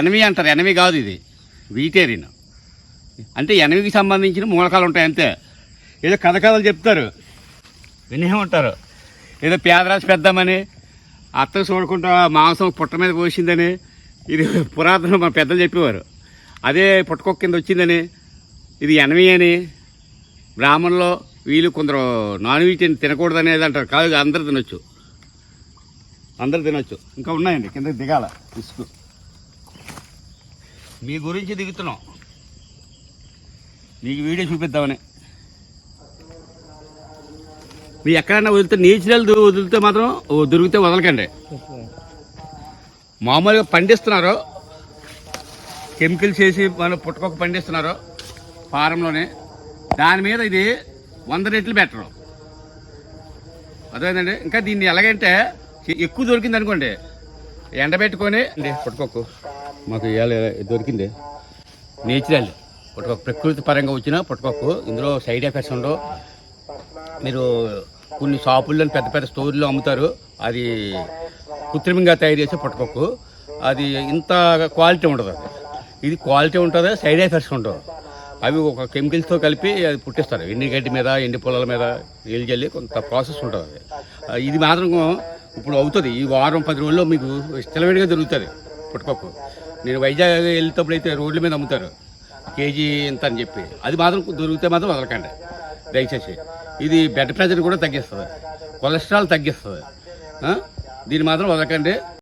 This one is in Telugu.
ఎనమి అంటారు. ఎనమి కాదు ఇది. వీటేరిన్ అంటే ఎనమికి సంబంధించిన మూలకాలు ఉంటాయి అంతే. ఏదో కథ కథలు చెప్తారు. వినే ఉంటారు. ఏదో పేదరాశి పెద్దామని అత్తకు చూడకుండా మాంసం పుట్ట మీద పోసిందని ఇది పురాతన మా పెద్దలు చెప్పేవారు. అదే పుట్టకొక్క కింద వచ్చిందని ఇది ఎనమి అని బ్రాహ్మణులో వీళ్ళు కొందరు నాన్ వెజ్ తినకూడదు అనేది అంటారు. కాదు అందరు తినొచ్చు. అందరు తినొచ్చు. ఇంకా ఉన్నాయండి కిందకి దిగాల. ఇసుకు. మీ గురించి దిగుతున్నాం. మీకు వీడియో చూపిద్దామని. మీ ఎక్కడైనా వదిలితే నేచురల్ వదిలితే మాత్రం దొరికితే వదలకండి. మామూలుగా పండిస్తున్నారు కెమికల్స్ వేసి మన పుట్టకొక్క పండిస్తున్నారు ఫారంలోనే దాని మీద ఇది వంద రెట్లు బెటరు. అదేంటండి ఇంకా దీన్ని ఎలాగంటే ఎక్కువ దొరికింది అనుకోండి ఎండబెట్టుకొని పుట్టకొక్కు. మాకు ఇవాళ దొరికింది. నేచురల్. పుట్టకొక్కు ప్రకృతి పరంగా వచ్చిన పుట్టకొక్కు ఇందులో సైడ్ ఎఫెక్ట్స్ ఉండవు. మీరు కొన్ని షాపుల్లో పెద్ద పెద్ద స్టోర్లో అమ్ముతారు. అది కృత్రిమంగా తయారు చేసే పుట్టకొక్కు అది ఇంత క్వాలిటీ ఉండదు అది. ఇది క్వాలిటీ ఉంటుంది సైడ్ ఎఫెక్ట్స్ ఉండవు. అవి ఒక కెమికల్స్తో కలిపి అది పుట్టిస్తారు. ఎండి గడ్డి మీద ఎండి పొలాల మీద నీళ్ళు చల్లి కొంత ప్రాసెస్ ఉంటుంది అది. ఇది మాత్రం ఇప్పుడు అవుతుంది. ఈ వారం పది రోజుల్లో మీకు ఇష్టమైనగా దొరుకుతుంది. పుట్టపప్పు నేను వైజాగ్ వెళ్తేప్పుడు అయితే రోడ్ల మీద అమ్ముతారు. కేజీ ఇంత అని చెప్పి. అది మాత్రం దొరికితే మాత్రం వదలకండి. దయచేసి. ఇది బ్లడ్ ప్రెషర్ కూడా తగ్గిస్తుంది. కొలెస్ట్రాల్ తగ్గిస్తుంది. దీన్ని మాత్రం వదలకండి.